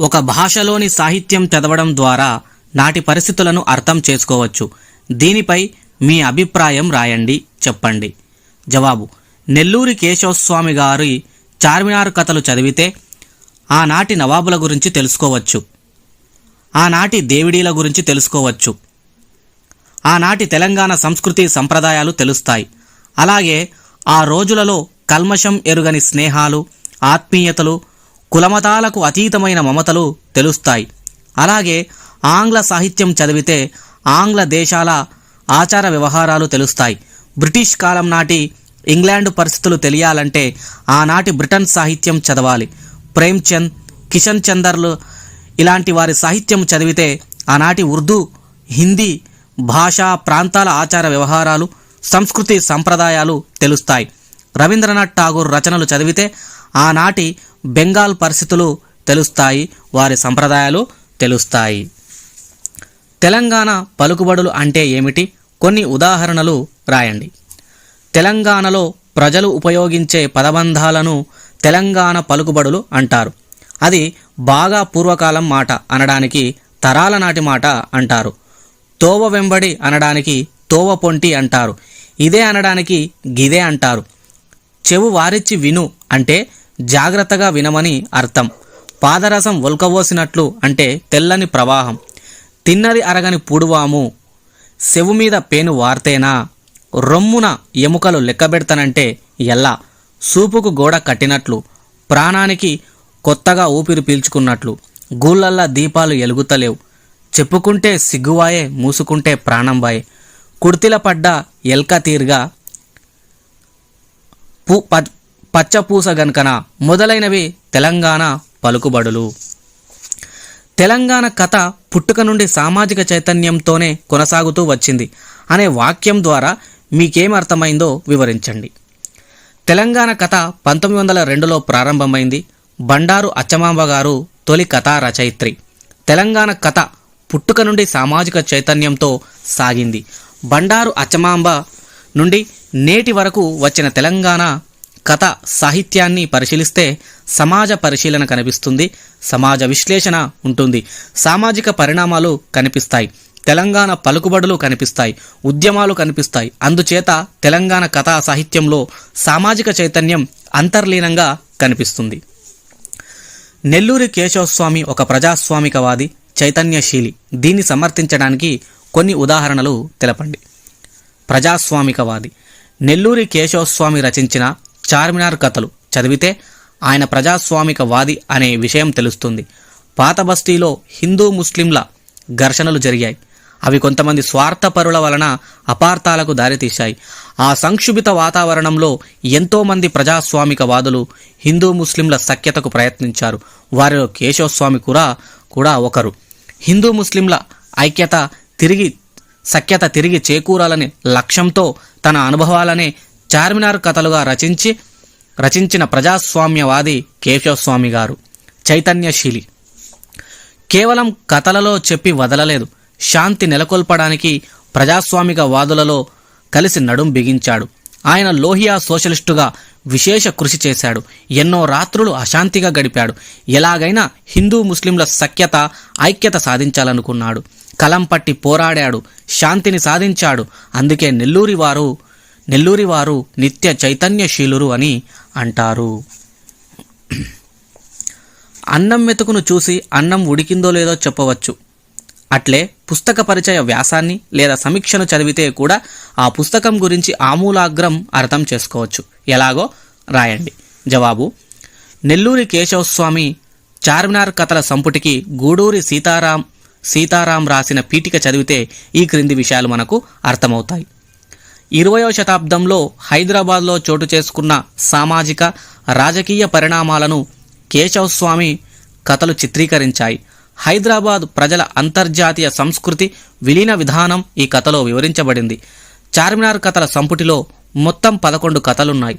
ఒక భాషలోని సాహిత్యం చదవడం ద్వారా నాటి పరిస్థితులను అర్థం చేసుకోవచ్చు. దీనిపై మీ అభిప్రాయం రాయండి చెప్పండి. జవాబు నెల్లూరి కేశవస్వామి గారి చార్మినార్ కథలు చదివితే ఆనాటి నవాబుల గురించి తెలుసుకోవచ్చు. ఆనాటి దేవిడీల గురించి తెలుసుకోవచ్చు. ఆనాటి తెలంగాణ సంస్కృతి సంప్రదాయాలు తెలుస్తాయి. అలాగే ఆ రోజులలో కల్మషం ఎరుగని స్నేహాలు ఆత్మీయతలు కులమతాలకు అతీతమైన మమతలు తెలుస్తాయి. అలాగే ఆంగ్ల సాహిత్యం చదివితే ఆంగ్ల దేశాల ఆచార వ్యవహారాలు తెలుస్తాయి. బ్రిటిష్ కాలం నాటి ఇంగ్లాండ్ పరిస్థితులు తెలియాలంటే ఆనాటి బ్రిటన్ సాహిత్యం చదవాలి. ప్రేమ్చంద్ కిషన్ చందర్లు ఇలాంటి వారి సాహిత్యం చదివితే ఆనాటి ఉర్దూ హిందీ భాషా ప్రాంతాల ఆచార వ్యవహారాలు సంస్కృతి సంప్రదాయాలు తెలుస్తాయి. రవీంద్రనాథ్ ఠాగూర్ రచనలు చదివితే ఆనాటి బెంగాల్ పరిస్థితులు తెలుస్తాయి వారి సంప్రదాయాలు తెలుస్తాయి. తెలంగాణ పలుకుబడులు అంటే ఏమిటి? కొన్ని ఉదాహరణలు రాయండి. తెలంగాణలో ప్రజలు ఉపయోగించే పదబంధాలను తెలంగాణ పలుకుబడులు అంటారు. అది బాగా పూర్వకాలం మాట అనడానికి తరాల నాటి మాట అంటారు. తోవ వెంబడి అనడానికి తోవ పొంటి అంటారు. ఇదే అనడానికి గిదే అంటారు. చెవు వారిచ్చి విను అంటే జాగ్రత్తగా వినమని అర్థం. పాదరసం ఒల్కవోసినట్లు అంటే తెల్లని ప్రవాహం. తిన్నది అరగని పూడువాము. సెవు మీద పేను వార్తేనా? రొమ్మున ఎముకలు లెక్కబెడతానంటే ఎల్లా సూపుకు గోడ కట్టినట్లు. ప్రాణానికి కొత్తగా ఊపిరి పీల్చుకున్నట్లు. గూళ్ళల్లా దీపాలు ఎలుగుతలేవు. చెప్పుకుంటే సిగ్గువాయే మూసుకుంటే ప్రాణం వాయే కుర్తిల పడ్డ ఎల్క తీరుగా పు ప- పచ్చపూస గనుకన మొదలైనవి తెలంగాణ పలుకుబడులు. తెలంగాణ కథ పుట్టుక నుండి సామాజిక చైతన్యంతోనే కొనసాగుతూ వచ్చింది అనే వాక్యం ద్వారా మీకేం అర్థమైందో వివరించండి. తెలంగాణ కథ పంతొమ్మిది వందల రెండులో ప్రారంభమైంది బండారు అచ్చమాంబ గారు తొలి కథా రచయిత్రి. తెలంగాణ కథ పుట్టుక నుండి సామాజిక చైతన్యంతో సాగింది. బండారు అచ్చమాంబ నుండి నేటి వరకు వచ్చిన తెలంగాణ కథ సాహిత్యాన్ని పరిశీలిస్తే సమాజ పరిశీలన కనిపిస్తుంది సమాజ విశ్లేషణ ఉంటుంది. సామాజిక పరిణామాలు కనిపిస్తాయి. తెలంగాణ పలుకుబడులు కనిపిస్తాయి ఉద్యమాలు కనిపిస్తాయి. అందుచేత తెలంగాణ కథా సాహిత్యంలో సామాజిక చైతన్యం అంతర్లీనంగా కనిపిస్తుంది. నెల్లూరి కేశవస్వామి ఒక ప్రజాస్వామికవాది చైతన్యశీలి. దీన్ని సమర్థించడానికి కొన్ని ఉదాహరణలు తెలపండి. ప్రజాస్వామికవాది. నెల్లూరి కేశవస్వామి రచించిన చార్మినార్ కథలు చదివితే ఆయన ప్రజాస్వామికవాది అనే విషయం తెలుస్తుంది. పాత బస్తీలో హిందూ ముస్లింల ఘర్షణలు జరిగాయి. అవి కొంతమంది స్వార్థపరుల వలన అపార్థాలకు దారితీశాయి. ఆ సంక్షుభిత వాతావరణంలో ఎంతోమంది ప్రజాస్వామికవాదులు హిందూ ముస్లింల సఖ్యతకు ప్రయత్నించారు. వారిలో కేశవస్వామి కూడా కూడా ఒకరు. హిందూ ముస్లింల ఐక్యత తిరిగి సఖ్యత తిరిగి చేకూరాలనే లక్ష్యంతో తన అనుభవాలనే చార్మినార్ కథలుగా రచించి రచించిన ప్రజాస్వామ్యవాది కేశవస్వామి గారు. చైతన్యశీలి. కేవలం కథలలో చెప్పి వదలలేదు. శాంతి నెలకొల్పడానికి ప్రజాస్వామిక వాదులలో కలిసి నడుం బిగించాడు. ఆయన లోహియా సోషలిస్టుగా విశేష కృషి చేశాడు. ఎన్నో రాత్రులు అశాంతిగా గడిపాడు. ఎలాగైనా హిందూ ముస్లింల సఖ్యత ఐక్యత సాధించాలనుకున్నాడు. కలం పట్టి పోరాడాడు. శాంతిని సాధించాడు. అందుకే నెల్లూరి వారు నెల్లూరి వారు నిత్య చైతన్యశీలురు అని అంటారు. అన్నం మెతుకును చూసి అన్నం ఉడికిందో లేదో చెప్పవచ్చు. అట్లే పుస్తక పరిచయ వ్యాసాన్ని లేదా సమీక్షను చదివితే కూడా ఆ పుస్తకం గురించి ఆమూలాగ్రం అర్థం చేసుకోవచ్చు. ఎలాగో? రాయండి. జవాబు నెల్లూరి కేశవస్వామి చార్మినార్ కథల సంపుటికి గూడూరి సీతారాం సీతారాం రాసిన పీఠిక చదివితే ఈ క్రింది విషయాలు మనకు అర్థమవుతాయి. ఇరవయో శతాబ్దంలో హైదరాబాద్లో చోటు చేసుకున్న సామాజిక రాజకీయ పరిణామాలను కేశవస్వామి కథలు చిత్రీకరించాయి. హైదరాబాద్ ప్రజల అంతర్జాతీయ సంస్కృతి విలీన విధానం ఈ కథలో వివరించబడింది. చార్మినార్ కథల సంపుటిలో మొత్తం పదకొండు కథలున్నాయి.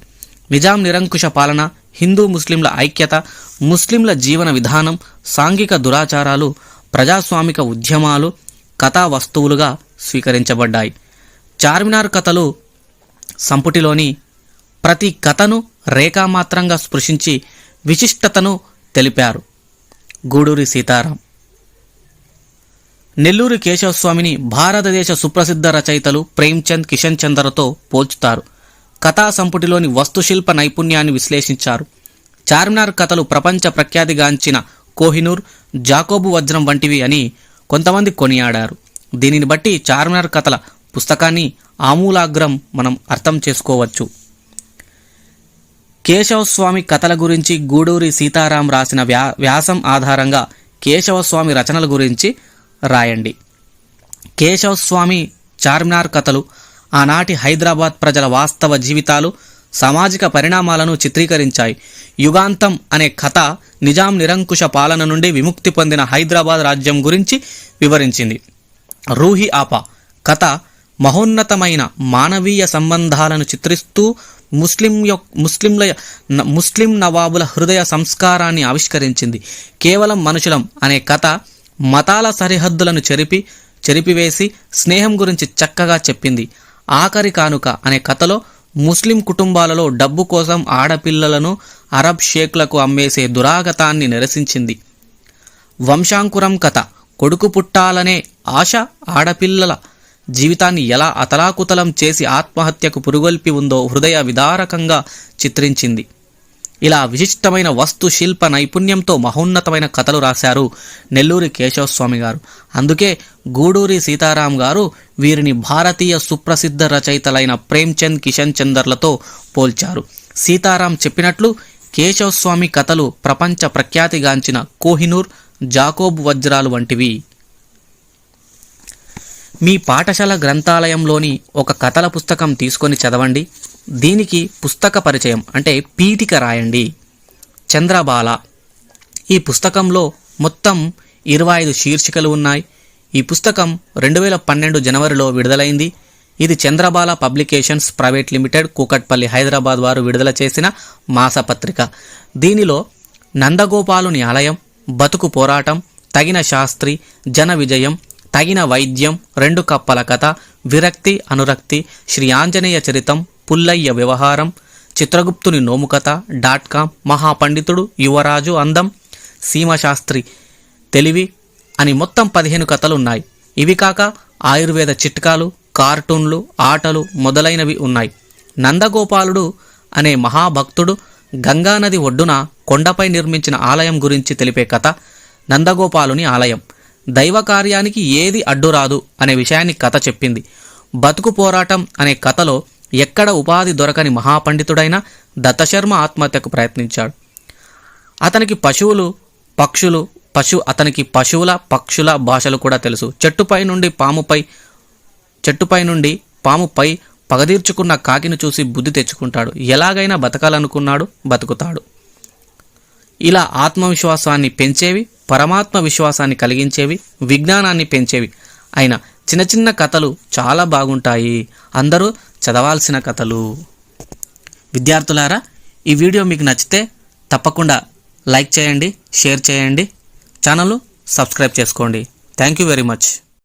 నిజాం నిరంకుశ పాలన హిందూ ముస్లింల ఐక్యత ముస్లింల జీవన విధానం సాంఘిక దురాచారాలు ప్రజాస్వామిక ఉద్యమాలు కథా వస్తువులుగా స్వీకరించబడ్డాయి. చార్మినార్ కథలు సంపుటిలోని ప్రతి కథను రేఖామాత్రంగా స్పృశించి విశిష్టతను తెలిపారు. గూడూరి సీతారాం. నెల్లూరి కేశవస్వామిని భారతదేశ సుప్రసిద్ధ రచయితలు ప్రేమ్చంద్ కిషన్ చంద్రతో పోల్చుతారు. కథా సంపుటిలోని వస్తుశిల్ప నైపుణ్యాన్ని విశ్లేషించారు. చార్మినార్ కథలు ప్రపంచ ప్రఖ్యాతిగాంచిన కోహినూర్ జాకోబు వజ్రం వంటివి అని కొంతమంది కొనియాడారు. దీనిని బట్టి చార్మినార్ కథల పుస్తకాన్ని ఆమూలాగ్రం మనం అర్థం చేసుకోవచ్చు. కేశవస్వామి కథల గురించి గూడూరి సీతారాం రాసిన వ్యా వ్యాసం ఆధారంగా కేశవస్వామి రచనల గురించి రాయండి. కేశవస్వామి చార్మినార్ కథలు ఆనాటి హైదరాబాద్ ప్రజల వాస్తవ జీవితాలు సామాజిక పరిణామాలను చిత్రీకరించాయి. యుగాంతం అనే కథ నిజాం నిరంకుశ పాలన నుండి విముక్తి పొందిన హైదరాబాద్ రాజ్యం గురించి వివరించింది. రూహి ఆపా. కథ మహోన్నతమైన మానవీయ సంబంధాలను చిత్రిస్తూ ముస్లిం యొక్క ముస్లింల న- ముస్లిం నవాబుల హృదయ సంస్కారాన్ని ఆవిష్కరించింది. కేవలం మనుషులం అనే కథ మతాల సరిహద్దులను చెరిపి చెరిపివేసి స్నేహం గురించి చక్కగా చెప్పింది. ఆఖరి కానుక అనే కథలో ముస్లిం కుటుంబాలలో డబ్బు కోసం ఆడపిల్లలను అరబ్ షేక్లకు అమ్మేసే దురాగతాన్ని నిరసించింది. వంశాంకురం కథ కొడుకు పుట్టాలనే ఆశ ఆడపిల్లల జీవితాన్ని ఎలా అతలాకుతలం చేసి ఆత్మహత్యకు పురుగొల్పి ఉందో హృదయ విదారకంగా చిత్రించింది. ఇలా విశిష్టమైన వస్తు శిల్ప నైపుణ్యంతో మహోన్నతమైన కథలు రాశారు నెల్లూరి కేశవస్వామి గారు. అందుకే గూడూరి సీతారాం గారు వీరిని భారతీయ సుప్రసిద్ధ రచయితలైన ప్రేమ్చంద్ కిషన్ చందర్లతో పోల్చారు. సీతారాం చెప్పినట్లు కేశవస్వామి కథలు ప్రపంచ ప్రఖ్యాతిగాంచిన కోహినూర్ జాకోబ్ వజ్రాలు వంటివి. మీ పాఠశాల గ్రంథాలయంలోని ఒక కథల పుస్తకం తీసుకొని చదవండి. దీనికి పుస్తక పరిచయం అంటే పీఠిక రాయండి. చంద్రబాల. ఈ పుస్తకంలో మొత్తం ఇరవై ఐదు శీర్షికలు ఉన్నాయి. ఈ పుస్తకం రెండు వేల పన్నెండు జనవరిలో విడుదలైంది. ఇది Chandrabala publications private limited Kukatpally Hyderabad వారు విడుదల చేసిన మాసపత్రిక. దీనిలో నందగోపాలుని ఆలయం బతుకు పోరాటం తగిన శాస్త్రి జన విజయం తగిన వైద్యం రెండు కప్పల కథ విరక్తి అనురక్తి శ్రీ ఆంజనేయ చరితం పుల్లయ్య వ్యవహారం చిత్రగుప్తుని నోముకథ డాట్ కామ్ మహాపండితుడు యువరాజు అందం సీమశాస్త్రి తెలివి అని మొత్తం పదిహేను కథలు ఉన్నాయి ఇవి కాక ఆయుర్వేద చిట్కాలు కార్టూన్లు ఆటలు మొదలైనవి ఉన్నాయి. నందగోపాలుడు అనే మహాభక్తుడు గంగానది ఒడ్డున కొండపై నిర్మించిన ఆలయం గురించి తెలిపే కథ నందగోపాలుని ఆలయం. దైవ కార్యానికి ఏది అడ్డురాదు అనే విషయాన్ని కథ చెప్పింది. బతుకు పోరాటం అనే కథలో ఎక్కడ ఉపాధి దొరకని మహాపండితుడైన దత్తశర్మ ఆత్మహత్యకు ప్రయత్నించాడు. అతనికి పశువులు పక్షులు పశు అతనికి పశువుల పక్షుల భాషలు కూడా తెలుసు. చెట్టుపై నుండి పాముపై చెట్టుపై నుండి పాముపై పగదీర్చుకున్న కాకిని చూసి బుద్ధి తెచ్చుకుంటాడు. ఎలాగైనా బతకాలనుకున్నాడు బతుకుతాడు. ఇలా ఆత్మవిశ్వాసాన్ని పెంచేవి పరమాత్మ విశ్వాసాన్ని కలిగించేవి విజ్ఞానాన్ని పెంచేవి. అయిన చిన్న చిన్న కథలు చాలా బాగుంటాయి. అందరూ చదవాల్సిన కథలు. విద్యార్థులారా ఈ వీడియో మీకు నచ్చితే తప్పకుండా లైక్ చేయండి షేర్ చేయండి ఛానల్ సబ్స్క్రైబ్ చేసుకోండి. Thank you very much.